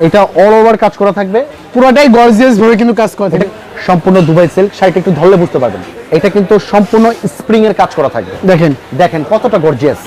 এটা all over কাজ করা থাকবে। পুরোটাই গর্জিয়াস ভাবে কিন্তু কাজ করা থাকবে। সম্পূর্ণ দুবাই সিল্ক শাড়িটা একটু ধরলে বুঝতে পারবেন। এটা কিন্তু সম্পূর্ণ স্প্রিং এর কাজ করা থাকবে। দেখেন। দেখেন কতটা গর্জিয়াস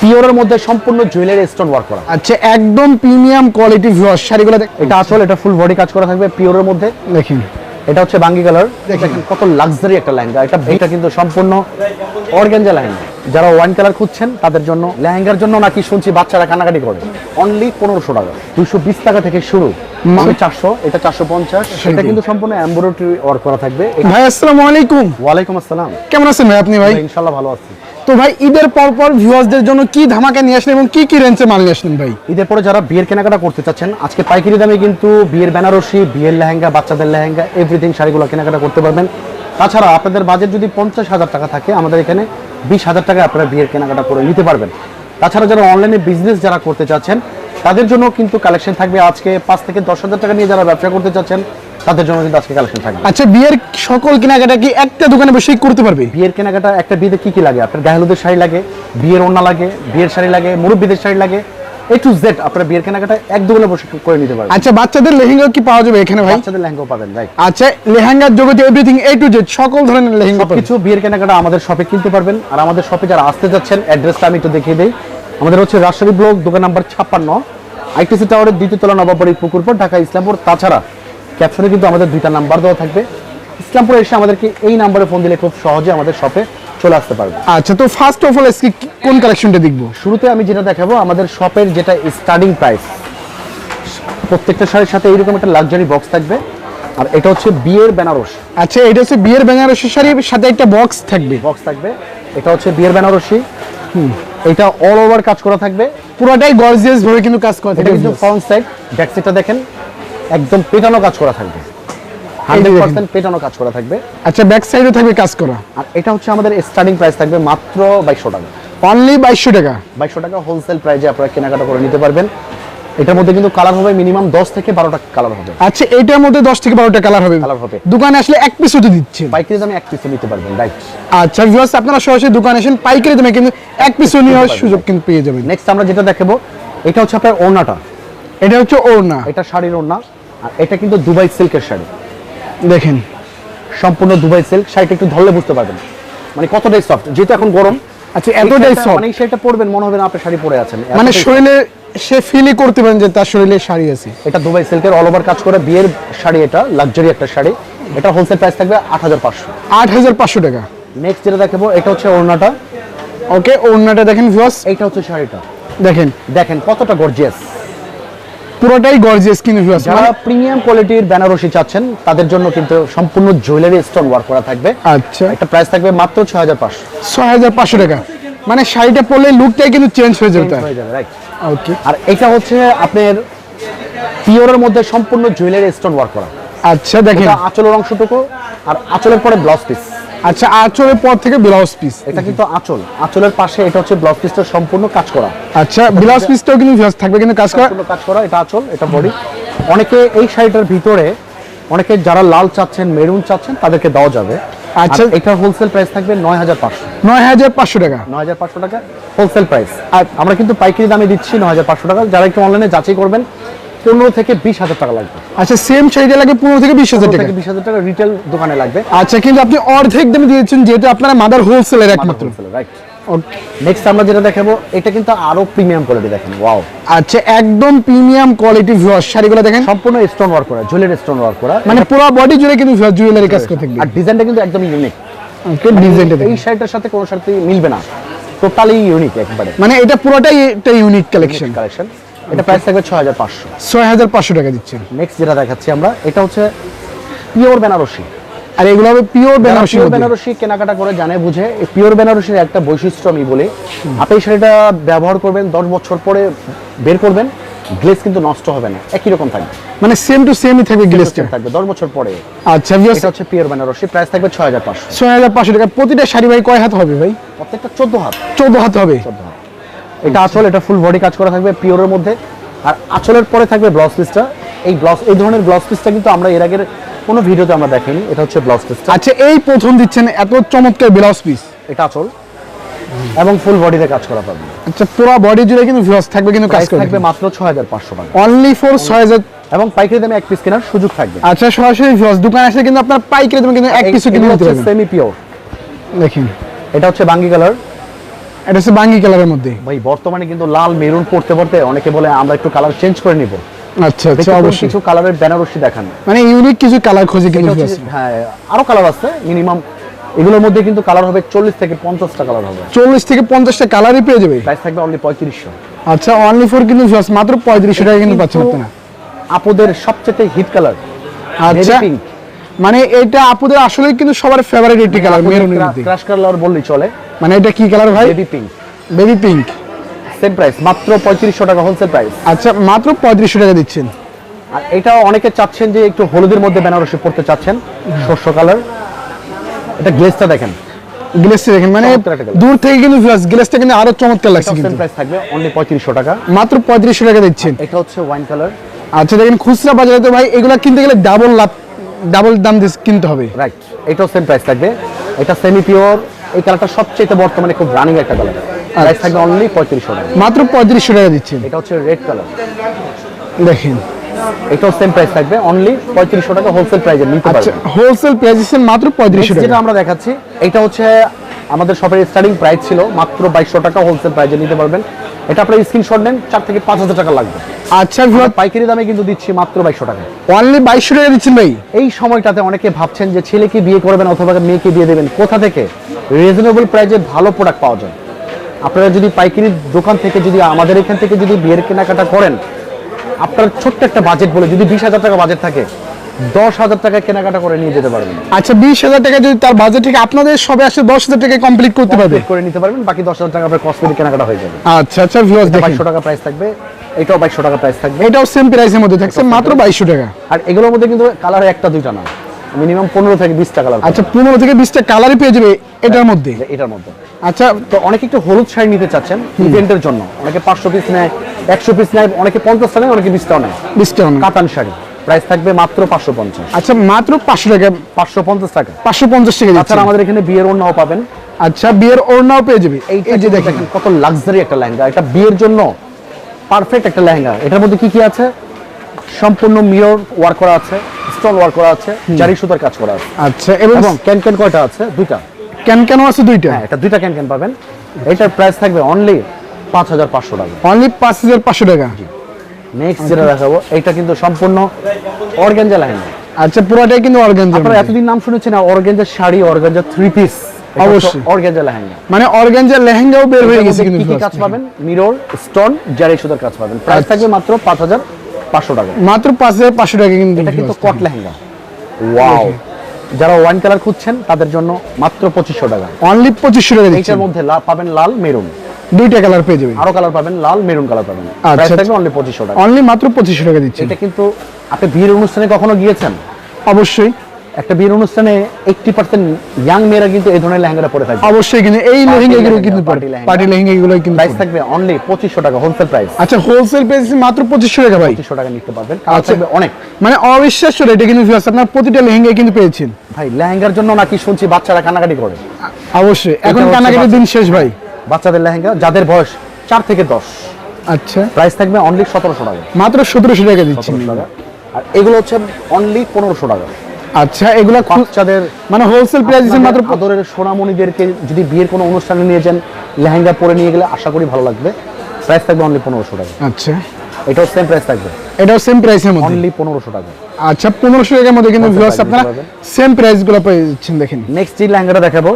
পিওরের মধ্যে সম্পূর্ণ জুয়েলারি স্টোন ওয়ার্ক করা। আচ্ছা একদম প্রিমিয়াম কোয়ালিটি ভিউয়ার শাড়িগুলো এটা আসলে এটা ফুল বডি কাজ করা থাকবে পিওরের মধ্যে। দেখেন। এটা হচ্ছে বাঙ্গি কালার। দেখেন। কত লাক্সারি একটা লেহেঙ্গা। এটা এটা কিন্তু সম্পূর্ণ অর্গানজা লেহেঙ্গা। যারা ওয়াইন কালার খুঁজছেন তাদের জন্য লেহেঙ্গার জন্য নাকি শুনছি বাচ্চারা কানাকাটি করে। অনলি পনেরোশো টাকা। দুশো বিশ টাকা থেকে শুরু। মানে চারশো এটা চারশো পঞ্চাশ। এটা কিন্তু সম্পূর্ণ এমব্রয়ডারি ওয়ার্ক করা থাকবে। ভাই আসসালামু আলাইকুম। ওয়ালাইকুম আসসালাম। কেমন আছেন ভাই আপনি ভাই? ইনশাল্লাহ ভালো আছি। তো ভাই, ঈদের পর পর ভিউয়ার্সদের জন্য কি ধামাকা নিয়ে আসলেন এবং কি কি রেঞ্জে মাল নিয়ে আসলেন ভাই? ঈদের পরে যারা বিয়ের কেনাকাটা করতে চাচ্ছেন, আজকে পাইকারি দামে কিন্তু বিয়ের বেনারসি, বিয়ের লেহেঙ্গা, বাচ্চাদের লেহেঙ্গা এভরিথিং শাড়িগুলো কেনাকাটা করতে পারবেন। তাছাড়া আপনাদের বাজেট যদি পঞ্চাশ হাজার টাকা থাকে, আমাদের এখানে বিশ হাজার টাকা আপনারা বিয়ের কেনাকাটা করে নিতে পারবেন। তাছাড়া যারা অনলাইনে বিজনেস যারা করতে চাচ্ছেন, তাদের জন্য কিন্তু কালেকশন থাকবে আজকে পাঁচ থেকে দশ হাজার টাকা নিয়ে যারা ব্যবসা করতে চাচ্ছেন তাদের জন্য কিন্তু আজকে কালেকশন থাকবে। আচ্ছা বিয়ের সকল কেনাকাটা কি একটা দোকানে বসেই করতে পারবে? বিয়ের কেনাকাটা একটা বিয়েতে কি কি লাগে? আপনার শাড়ি লাগে বিয়ের ওড়না লাগে বিয়ের শাড়ি লাগে মুরব্বীদের শাড়ি লাগে এ টু জেড আপনার বিয়ের কেনাকাটা এক বসে করে নিতে পারবেন। আচ্ছা বাচ্চাদের লেহেঙ্গা কি পাওয়া যাবে এখানে ভাই? বাচ্চাদের লেহেঙ্গাও পাবেন রাইট আচ্ছা লেহেঙ্গার জগতে এভরিথিং এ টু জেড সকল ধরনের লেহেঙ্গা কিছু বিয়ের কেনাকাটা আমাদের শপে কিনতে পারবেন। আর আমাদের শপে যারা আসতে যাচ্ছেন অ্যাড্রেসটা আমি একটু দেখিয়ে দিই। আমাদের হচ্ছে রাজশাহী ব্লক দোকান নাম্বার ছাপ্পান্ন আইটিসি টাওয়ারের দ্বিতীয় তলা নবাবাড়ি পুকুরপুর ঢাকা ইসলামপুর। তাছাড়া ক্যাপশনে কিন্তু আমাদের দুইটা নাম্বার দেওয়া থাকবে। ইসলামপুরে এসে আমাদেরকে এই নাম্বারে ফোন দিলে খুব সহজে আমাদের শপে চলে আসতে পারবে। আচ্ছা তো ফার্স্ট অফ অল আজকে কোন কালেকশনটা দেখব? শুরুতে আমি যেটা দেখাবো আমাদের শপের যেটা স্টার্টিং প্রাইস প্রত্যেকটা শাড়ির সাথে এইরকম একটা লাক্সারি বক্স থাকবে। আর এটা হচ্ছে বিয়ের বেনারস। আচ্ছা এটা হচ্ছে বিয়ের বেনারসি শাড়ির সাথে একটা বক্স থাকবে। বক্স থাকবে। এটা হচ্ছে বিয়ের বেনারসি। এটা অল ওভার কাজ করা থাকবে। পুরোটাই গর্জিয়াস ভাবে কিন্তু কাজ করে এটা কিন্তু ফ্রন্ট সাইড ব্যাক সাইডটা দেখেন। একদম পেটানো কাজ করা থাকবে। পেটানো কাজ করা থাকবে। আচ্ছা ব্যাক সাইডে থাকবে কাজ করা? আর এটা হচ্ছে আমাদের স্টার্টিং প্রাইস থাকবে মাত্র বাইশশো টাকা। অনলি বাইশশো টাকা? বাইশশো টাকা হোলসেল প্রাইজে আপনারা কেনাকাটা করে নিতে পারবেন। এটার মধ্যে কিন্তু কালার হবে মিনিমাম দশ থেকে বারোটা কালার হবে। আচ্ছা এটার মধ্যে দশ থেকে বারোটা কালার হবে। কালার হবে। দোকানে আসলে এক পিসও তো দিচ্ছে। পাইকারি দামে এক পিসে নিতে পারবেন রাইট আচ্ছা ভিউয়ার্স আপনারা সরাসরি দোকানে আসেন পাইকারি দামে কিন্তু এক পিসও নেওয়ার সুযোগ কিন্তু পেয়ে যাবেন। নেক্সট আমরা যেটা দেখাবো এটা হচ্ছে আপনার ওড়নাটা। এটা হচ্ছে ওড়না। এটা শাড়ির ওড়না। আর এটা কিন্তু দুবাই সিল্কের শাড়ি। দেখেন। সম্পূর্ণ দুবাই সিল্ক শাড়িটা একটু ধরলে বুঝতে পারবেন। মানে কতটাই সফট যেহেতু এখন গরম। আচ্ছা এতটাই সফট মানে শাড়িটা পরবেন মনে হবে না আপনি শাড়ি পরে আছেন। মানে শরীরে সে ফিলই করতে পারেন যে তার শরীরে শাড়ি আছে। এটা দুবাই সিল্কের অল ওভার কাজ করে বিয়ের শাড়ি এটা লাক্সারি একটা শাড়ি। এটা হোলসেল প্রাইস থাকবে আট হাজার পাঁচশো। আট হাজার পাঁচশো টাকা। নেক্সট যেটা দেখাবো এটা হচ্ছে ওড়নাটা। ওকে ওড়নাটা দেখেন ভিউয়ার্স এটা হচ্ছে শাড়িটা। দেখেন। দেখেন কতটা গর্জিয়াস পুরোটাই গর্জিয়াস কিন্তু ভিউয়ার্স যারা প্রিমিয়াম কোয়ালিটির বেনারসি চাচ্ছেন তাদের জন্য কিন্তু সম্পূর্ণ জুয়েলারি স্টোন ওয়ার্ক করা থাকবে। আচ্ছা। একটা প্রাইস থাকবে মাত্র ছয় হাজার পাঁচশো। ছয় হাজার পাঁচশো টাকা। মানে শাড়িটা পরলে লুকটাই কিন্তু চেঞ্জ হয়ে যাবে তার। হয়ে যাবে রাইট ওকে আর এটা হচ্ছে আপনার পিওরের মধ্যে সম্পূর্ণ জুয়েলারি স্টোন ওয়ার্ক করা। আচ্ছা দেখেন। আঁচলের অংশটুকু আর আঁচলের পরে ব্লাউজ পিস আচ্ছা আঁচলের পর থেকে ব্লাউজ পিস এটা কিন্তু আঁচল। আঁচলের পাশে এটা হচ্ছে ব্লাউজ পিসটা সম্পূর্ণ কাজ করা। আচ্ছা ব্লাউজ পিসটাও কিন্তু থাকবে কিন্তু কাজ করা। কাজ করা এটা আঁচল এটা বডি অনেকে এই শাড়িটার ভিতরে অনেকে যারা লাল চাচ্ছেন মেরুন চাচ্ছেন তাদেরকে দেওয়া যাবে। আচ্ছা। এটা হোলসেল প্রাইস থাকবে নয় হাজার পাঁচশো। নয় হাজার পাঁচশো টাকা। নয় হাজার পাঁচশো টাকা হোলসেল প্রাইস আর আমরা কিন্তু পাইকারি দামে দিচ্ছি নয় হাজার পাঁচশো টাকা। যারা একটু অনলাইনে যাচাই করবেন পনেরো থেকে বিশ হাজার টাকা লাগবে। আচ্ছা সেম শাড়িটা লাগে পনেরো থেকে বিশ হাজার টাকা। বিশ হাজার টাকা রিটেল দোকানে লাগবে। আচ্ছা কিন্তু আপনি অর্ধেক দামে দিয়েছেন যেহেতু আপনারা মাদার হোলসেলের একমাত্র। রাইট নেক্সট আমরা যেটা দেখাবো এটা কিন্তু আরও প্রিমিয়াম কোয়ালিটি দেখেন ওয়াও আচ্ছা একদম প্রিমিয়াম কোয়ালিটি ভিউয়ার শাড়িগুলো দেখেন। সম্পূর্ণ স্টোন ওয়ার্ক করা জুয়েলারি স্টোন ওয়ার্ক করা। মানে পুরো বডি জুড়ে কিন্তু জুয়েলারি কাজ করে থাকবে আর ডিজাইনটা কিন্তু একদম ইউনিক ডিজাইনটা এই শাড়িটার সাথে কোনো সাথে মিলবে না। টোটালি ইউনিক একবারে। মানে এটা পুরোটাই একটা ইউনিক কালেকশন কালেকশন এটা প্রাইস থাকবে ছয় হাজার পাঁচশো। ছয় হাজার পাঁচশো টাকা দিচ্ছেন নেক্সট যেটা দেখাচ্ছি আমরা এটা হচ্ছে পিওর বেনারসি আর এগুলো হবে পিওর বেনারসি বেনারসি কেনাকাটা করে জানে বুঝে পিওর বেনারসির একটা বৈশিষ্ট্য আমি বলি। আপনি শাড়িটা ব্যবহার করবেন দশ বছর পরে বের করবেন গ্লেজ কিন্তু নষ্ট হবে না একই রকম থাকবে। মানে সেম টু সেমই থাকবে গ্লেসটা থাকবে দশ বছর পরে। আচ্ছা ভিউয়ার্স এটা হচ্ছে পিওর বেনারসি প্রাইস থাকবে ছয় হাজার পাঁচশো। ছয় হাজার পাঁচশো টাকা। প্রতিটা শাড়ি ভাই কয় হাত হবে ভাই? প্রত্যেকটা চোদ্দ হাত। চোদ্দ হাত হবে। চোদ্দ হাত। এটা আঁচল এটা ফুল বডি কাজ করা থাকবে পিওরের মধ্যে। আর আঁচলের পরে থাকবে ব্লাউজ পিসটা এই ব্লাউজ এই ধরনের ব্লাউজ পিসটা কিন্তু আমরা এর আগের কোনো ভিডিওতে আমরা দেখিনি। এটা হচ্ছে ব্লাউজ পিসটা আচ্ছা এই প্রথম দিচ্ছেন এত চমৎকার ব্লাউজ পিস এটা আঁচল। এবং ফুল বডিতে কাজ করা পাবেন আচ্ছা পুরো বডি জুড়ে কিন্তু ভিউয়ার্স থাকবে কিন্তু কাজ থাকবে মাত্র ছয় হাজার পাঁচশো টাকা। অনলি ফর ছয় হাজার এবং পাইকারি দামে এক পিস কেনার সুযোগ থাকবে। আচ্ছা সরাসরি ভিউয়ার্স দোকানে আসলে কিন্তু আপনার পাইকারি দামে কিন্তু এক পিসও কিনে নিতে পারবেন। সেমি পিওর দেখেন। এটা হচ্ছে বাঙ্গি কালার এটা হচ্ছে বাঙ্গি কালারের মধ্যে। ভাই বর্তমানে কিন্তু লাল মেরুন পড়তে পড়তে অনেকে বলে আমরা একটু কালার চেঞ্জ করে নিব। আচ্ছা আচ্ছা অবশ্যই। কিছু কালারের বেনারসি দেখান। মানে ইউনিক কিছু কালার খুঁজে কিন্তু। হ্যাঁ আরও কালার আছে মিনিমাম এগুলোর মধ্যে কিন্তু কালার হবে চল্লিশ থেকে পঞ্চাশটা কালার হবে। চল্লিশ থেকে পঞ্চাশটা কালারই পেয়ে যাবে। প্রাইস থাকবে অনলি পঁয়ত্রিশশো। আচ্ছা অনলি ফর কিন্তু মাত্র পঁয়ত্রিশশো টাকা কিন্তু পাচ্ছেন আপনারা। আপুদের সবচেয়ে হিট কালার আচ্ছা। পিঙ্ক মানে এটা আপুদের আসলে কিন্তু সবার ফেভারিট একটি কালার মধ্যে। ক্রাশ কালার বললেই চলে। মানে এটা কি কালার ভাই? Baby pink baby pink same price মাত্র পঁয়ত্রিশশো টাকা হোলসেল প্রাইস আচ্ছা মাত্র পঁয়ত্রিশশো টাকা দিচ্ছেন। আর এটাও অনেকে চাচ্ছেন যে একটু হলুদের মধ্যে বেনারসি পড়তে চাচ্ছেন শস্য কালার এটা গ্লেসটা দেখেন। গ্লেসটা দেখেন মানে। দূর থেকে কিন্তু গ্লেসটা কিন্তু আরও চমৎকার লাগছে সেম কিন্তু। প্রাইস থাকবে অনলি পঁয়ত্রিশশো টাকা। মাত্র পঁয়ত্রিশশো টাকা দিচ্ছেন। এটা হচ্ছে ওয়াইন কালার আচ্ছা দেখেন খুচরা বাজারে তো ভাই এগুলা কিনতে গেলে ডাবল লাভ। ডাবল দাম দিয়ে কিনতে হবে। রাইট এটাও সেম প্রাইস থাকবে। এটা সেমি পিওর এই কালারটা সবচেয়ে বর্তমানে খুব রানিং একটা কালার প্রাইস থাকবে অনলি পঁয়ত্রিশশো টাকা। মাত্র পঁয়ত্রিশশো টাকা দিচ্ছেন এটা হচ্ছে রেড কালার দেখেন। এটাও সেম প্রাইস থাকবে অনলি পঁয়ত্রিশশো টাকা হোলসেল প্রাইসে নিতে আচ্ছা পারবেন হোলসেল প্রাইস দিচ্ছেন মাত্র পঁয়ত্রিশশো Next যেটা আমরা দেখাচ্ছি এটা হচ্ছে আমাদের শপের স্টার্টিং প্রাইস ছিল মাত্র বাইশশো টাকা হোলসেল প্রাইসে নিতে পারবেন। এটা আপনার স্ক্রিনশট নেন চার থেকে পাঁচ হাজার টাকা লাগবে। আচ্ছা পাইকারি দামে কিন্তু দিচ্ছি মাত্র বাইশশো টাকা। অনলি বাইশশো টাকা দিচ্ছেন ভাই। এই সময়টাতে অনেকে ভাবছেন যে ছেলেকে বিয়ে করবেন অথবা মেয়েকে বিয়ে দেবেন কোথা থেকে? রিজনেবল প্রাইসে ভালো প্রোডাক্ট পাওয়া যায়। আপনারা যদি পাইকারি দোকান থেকে যদি আমাদের এখান থেকে যদি বিয়ের কেনাকাটা করেন আপনার ছোট্ট একটা বাজেট বলে যদি বিশ হাজার টাকা বাজেট থাকে দশ হাজার টাকা কেনাকাটা করে নিয়ে যেতে পারবেন। আচ্ছা বিশ হাজার টাকা যদি তার বাজেট থেকে আপনাদের সবে আসে দশ হাজার টাকা কমপ্লিট করতে পারবে? করে নিতে পারবেন বাকি দশ হাজার টাকা আপনার কসমেটিক কেনাকাটা হয়ে যাবে। আচ্ছা আচ্ছা ভিউয়ার্স দেখেন। বাইশশো টাকা প্রাইস থাকবে এটাও বাইশশো টাকা প্রাইস থাকবে। এটাও সেম প্রাইসের মধ্যে থাকছে মাত্র বাইশশো টাকা। আর এগুলোর মধ্যে কিন্তু কালার একটা দুইটা না। মিনিমাম পনেরো থেকে বিশটা কালার আচ্ছা পনেরো থেকে বিশটা কালারই পেয়ে যাবে এটার মধ্যে? এটার মধ্যে। আচ্ছা তো অনেকে একটু হলুদ শাড়ি নিতে চাচ্ছেন ইভেন্টের জন্য। অনেকে পাঁচশো পিস নেয় একশো পিস নেয় অনেকে পঞ্চাশটা নেয় অনেকে বিশটাও নেয়। বিশটা অনেক। কাতান শাড়ি। প্রাইস থাকবে মাত্র পাঁচশো পঞ্চাশ। আচ্ছা মাত্র পাঁচশো টাকা। পাঁচশো পঞ্চাশ টাকা। পাঁচশো পঞ্চাশ টাকা দিচ্ছেন। তাছাড়া আমাদের এখানে বিয়ের ওড়নাও পাবেন। আচ্ছা বিয়ের ওড়নাও পেয়ে যাবে। এই যে দেখেন কত লাক্সারি একটা লেহেঙ্গা। এটা বিয়ের জন্য পারফেক্ট একটা লেহেঙ্গা। এটার মধ্যে কি কি আছে? সম্পূর্ণ মিরর ওয়ার্ক করা আছে স্টোন ওয়ার্ক করা আছে জারি সুতার কাজ করা আছে। আচ্ছা এবং ক্যান ক্যান কয়টা আছে? দুইটা। ক্যান ক্যানও আছে দুইটা? হ্যাঁ এটা দুইটা ক্যান ক্যান পাবেন। এটার প্রাইস থাকবে অনলি পাঁচ হাজার পাঁচশো টাকা। অনলি পাঁচ হাজার পাঁচশো টাকা। নেক্সট যেটা দেখাবো এটা কিন্তু সম্পূর্ণ অর্গানজা লেহেঙ্গা আচ্ছা পুরোটাই কিন্তু অর্গানজা আপনারা এতদিন নাম শুনেছেন না organza sari organza three piece অবশ্যই। অর্গানজা লেহেঙ্গা। মানে অর্গানজা লেহেঙ্গাও বের হয়ে গেছে কিন্তু কি কাজ পাবেন? মিরর স্টোন জারি সুতার কাজ পাবেন। প্রাইস। থাকবে মাত্র পাঁচ হাজার পাঁচশো টাকা। মাত্র পাঁচ হাজার পাঁচশো টাকা কিন্তু এটা কিন্তু কট লেহেঙ্গা। ওয়াও যারা ওয়াইন কালার খুঁজছেন তাদের জন্য মাত্র পঁচিশশো টাকা। অনলি পঁচিশশো টাকা দিচ্ছেন। মধ্যে পাবেন লাল মেরুন। দুইটা কালার পেয়ে যাবে আরও কালার পাবেন লাল মেরুন কালার পাবেন। প্রাইস আচ্ছা। থাকবে অনলি পঁচিশশো টাকা। অনলি মাত্র পঁচিশশো টাকা দিচ্ছেন এটা কিন্তু আপনি বিয়ের অনুষ্ঠানে কখনো গিয়েছেন? অবশ্যই। একটা বিয়ের অনুষ্ঠানে এইটটি পার্সেন্ট ইয়াং মেয়েরা কিন্তু এই ধরনের লেহেঙ্গাটা পরে থাকবে। অবশ্যই কিন্তু এই লেহেঙ্গা গুলো কিন্তু party লেহেঙ্গা। পার্টি লেহেঙ্গা গুলো কিন্তু প্রাইস থাকবে অনলি পঁচিশশো টাকা হোলসেল প্রাইস আচ্ছা হোলসেল প্রাইস মাত্র পঁচিশশো টাকা ভাই। পঁচিশশো টাকা নিতে পারবেন। কালার আচ্ছা। থাকবে অনেক। মানে অবিশ্বাস্য রেটে কিন্তু viewers আপনার প্রতিটা লেহেঙ্গা কিন্তু পেয়েছেন। ভাই লেহেঙ্গার জন্য নাকি শুনছি বাচ্চারা কানাকাটি করে। অবশ্যই। এখন কানাকাটির দিন শেষ ভাই। বাচ্চাদের লেহেঙ্গা যাদের বয়স চার থেকে দশ। আচ্ছা। প্রাইস থাকবে অনলি সতেরোশো টাকা। মাত্র সতেরোশো টাকা দিচ্ছেন 1700 টাকা। আর এগুলো হচ্ছে অনলি পনেরোশো টাকা। আচ্ছা এগুলো বাচ্চাদের মানে হোলসেল প্রাইস মাত্র আদরের সোনামণিদেরকে যদি বিয়ের কোনো অনুষ্ঠানে নিয়ে যান লেহেঙ্গা পরে নিয়ে গেলে আশা করি ভালো লাগবে। প্রাইস থাকবে অনলি পনেরোশো টাকা। আচ্ছা। এটাও সেম প্রাইস থাকবে। এটাও সেম প্রাইসের মধ্যে? অনলি পনেরোশো টাকা। আচ্ছা পনেরোশো টাকার মধ্যে কিন্তু আপনারা সেম প্রাইসগুলো পেয়ে যাচ্ছেন দেখেন। নেক্সট যে লেহেঙ্গাটা দেখাবো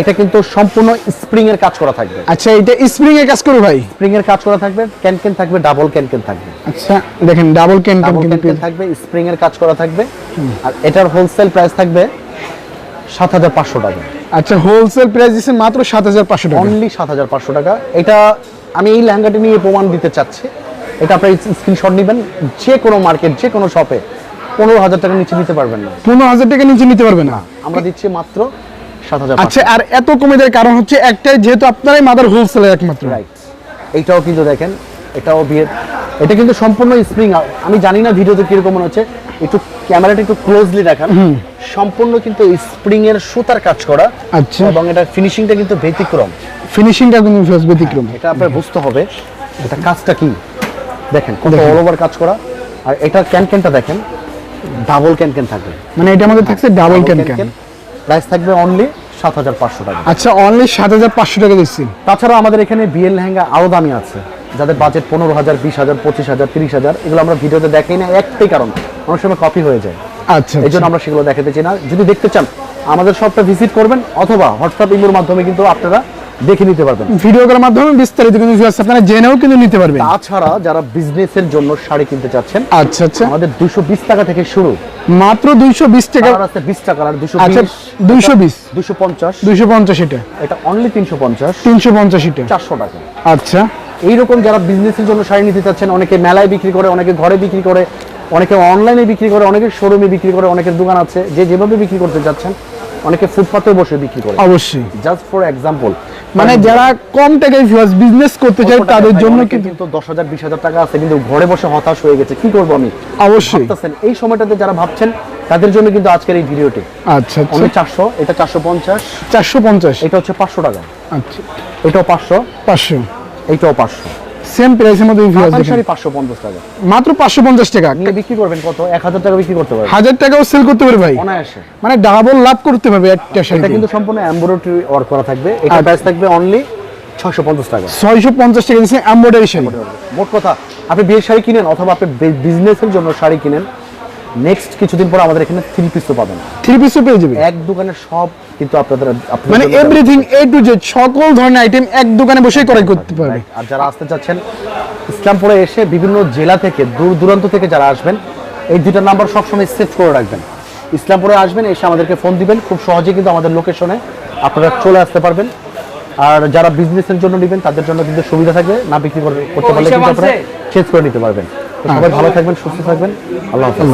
এটা কিন্তু সম্পূর্ণ স্প্রিং এর কাজ করা থাকবে। আচ্ছা এটা স্প্রিং এর কাজ করো ভাই? স্প্রিং এর কাজ করা থাকবে ক্যান ক্যান থাকবে ডাবল ক্যান ক্যান থাকবে। আচ্ছা দেখেন ডাবল ক্যান ক্যান থাকবে স্প্রিং এর কাজ করা থাকবে। আর এটার হোলসেল প্রাইস থাকবে সাত হাজার পাঁচশো টাকা। আচ্ছা হোলসেল প্রাইস দিচ্ছেন মাত্র সাত হাজার পাঁচশো টাকা। অনলি সাত হাজার পাঁচশো টাকা। এটা আমি এই লেহেঙ্গাটি নিয়ে প্রমাণ দিতে চাচ্ছি। এটা আপনার স্ক্রিনশট নেবেন। যে কোনো মার্কেট যে কোনো শপে পনেরো হাজার টাকা নিচে নিতে পারবেন না। পনেরো হাজার টাকা নিচে নিতে পারবে না। আমরা দিচ্ছি মাত্র আচ্ছা আর এত কমে দেওয়ার কারণ হচ্ছে একটাই যেহেতু আপনারাই মাদার হোলসেলের একমাত্র। রাইট এইটাও কিন্তু দেখেন এটাও বিয়ের এটা কিন্তু সম্পূর্ণ স্প্রিং আমি জানি না ভিডিওতে কীরকম মনে হচ্ছে একটু ক্যামেরাটা একটু ক্লোজলি দেখান। সম্পূর্ণ কিন্তু স্প্রিং এর সুতার কাজ করা আচ্ছা। এবং এটা ফিনিশিংটা কিন্তু ব্যতিক্রম। ফিনিশিংটা কিন্তু ব্যতিক্রম। এটা আপনার বুঝতে হবে এটা কাজটা কি? দেখেন কত। অল ওভার কাজ করা। আর এটার ক্যান ক্যানটা দেখেন ডাবল ক্যান ক্যান থাকবে। মানে এটা আমাদের থাকছে ডাবল ক্যান ক্যান প্রাইস থাকবে অনলি সাত হাজার পাঁচশো টাকা। আচ্ছা অনলি সাত হাজার পাঁচশো টাকা দিচ্ছি। তাছাড়া আমাদের এখানে বিয়ের লেহেঙ্গা আরও দামি আছে যাদের বাজেট পনেরো হাজার বিশ হাজার পঁচিশ হাজার তিরিশ হাজার এগুলো আমরা ভিডিওতে দেখাই না একটাই কারণ অনেক সময় কপি হয়ে যায়। আচ্ছা এই জন্য আমরা সেগুলো দেখাতে চাই না। যদি দেখতে চান আমাদের শপটা ভিজিট করবেন অথবা হোয়াটসঅ্যাপ ইমোর মাধ্যমে কিন্তু আপনারা দেখে নিতে পারবেন। ভিডিও করার মাধ্যমে বিস্তারিত কিন্তু আপনারা জেনেও কিন্তু নিতে পারবেন। তাছাড়া যারা বিজনেসের জন্য শাড়ি কিনতে চাচ্ছেন আচ্ছা আচ্ছা। আমাদের দুশো বিশ টাকা থেকে শুরু। মাত্র দুইশো বিশ টাকা কালার আছে বিশ টাকার দুশো আচ্ছা দুইশো বিশ। দুশো পঞ্চাশ। দুইশো পঞ্চাশ এটা। এটা অনলি তিনশো পঞ্চাশ। তিনশো পঞ্চাশ এটা। চারশো টাকা। আচ্ছা। এইরকম যারা বিজনেসের জন্য শাড়ি নিতে চাচ্ছেন অনেকে মেলায় বিক্রি করে অনেকে ঘরে বিক্রি করে অনেকে অনলাইনে বিক্রি করে অনেকে শোরুমে বিক্রি করে অনেকের দোকান আছে যে যেভাবে বিক্রি করতে চাচ্ছেন অনেকে ফুটপাতে বসে বিক্রি করে। অবশ্যই। জাস্ট ফর এক্সাম্পল মানে যারা কম টাকায় ভিউয়ার্স বিজনেস করতে চায় তাদের জন্য কিন্তু কিন্তু দশ হাজার বিশ হাজার টাকা আছে কিন্তু ঘরে বসে হতাশ হয়ে গেছে। কি করব আমি? অবশ্যই। এই সময়টাতে যারা ভাবছেন তাদের জন্য কিন্তু আজকের এই ভিডিওটি। আচ্ছা আচ্ছা। চারশো এটা চারশো পঞ্চাশ। চারশো পঞ্চাশ। এটা হচ্ছে পাঁচশো টাকা। আচ্ছা। এটাও পাঁচশো। পাঁচশো। এইটাও পাঁচশো। সেম প্রাইসের মধ্যে ভিউয়ার্স দেখেন। শাড়ি পাঁচশো পঞ্চাশ টাকা। মাত্র পাঁচশো পঞ্চাশ টাকা। নিয়ে বিক্রি করবেন কত? এক হাজার টাকা বিক্রি করতে পারবেন। 1000 টাকাও সেল করতে পারবে ভাই। অনায়াসে। মানে ডাবল লাভ করতে পারবে একটা শাড়ি এটা কিন্তু সম্পূর্ণ এমব্রয়ডারি ওয়ার্ক করা থাকবে। এটা। প্রাইস থাকবে অনলি ছশো পঞ্চাশ টাকা। ছয়শো পঞ্চাশ টাকা দিচ্ছে এমব্রয়ডারি শাড়ি। মোট কথা আপনি বিয়ের শাড়ি কিনেন অথবা আপনি বিজনেসের জন্য শাড়ি কিনেন নেক্সট কিছুদিন পর আমাদের এখানে থ্রি পিসও পাবেন। থ্রি পিসও পেয়ে যাবে এক দোকানে সব কিন্তু আপনাদের মানে এভরিথিং এ টু জেড সকল ধরনের আইটেম এক দোকানে বসেই ক্রয় করতে পারবে আর যারা আসতে চাচ্ছেন ইসলামপুরে এসে বিভিন্ন জেলা থেকে দূর দূরান্ত থেকে যারা আসবেন এই দুইটা নাম্বার সবসময় সেভ করে রাখবেন। ইসলামপুরে আসবেন এসে আমাদেরকে ফোন দিবেন। খুব সহজে কিন্তু আমাদের লোকেশনে আপনারা চলে আসতে পারবেন। আর যারা বিজনেসের জন্য নেবেন তাদের জন্য কিন্তু সুবিধা থাকবে। না বিক্রি করতে পারলে কিন্তু আপনারা চেঞ্জ করে নিতে পারবেন। সবাই ভালো থাকবেন সুস্থ থাকবেন। আল্লাহ হাফেজ।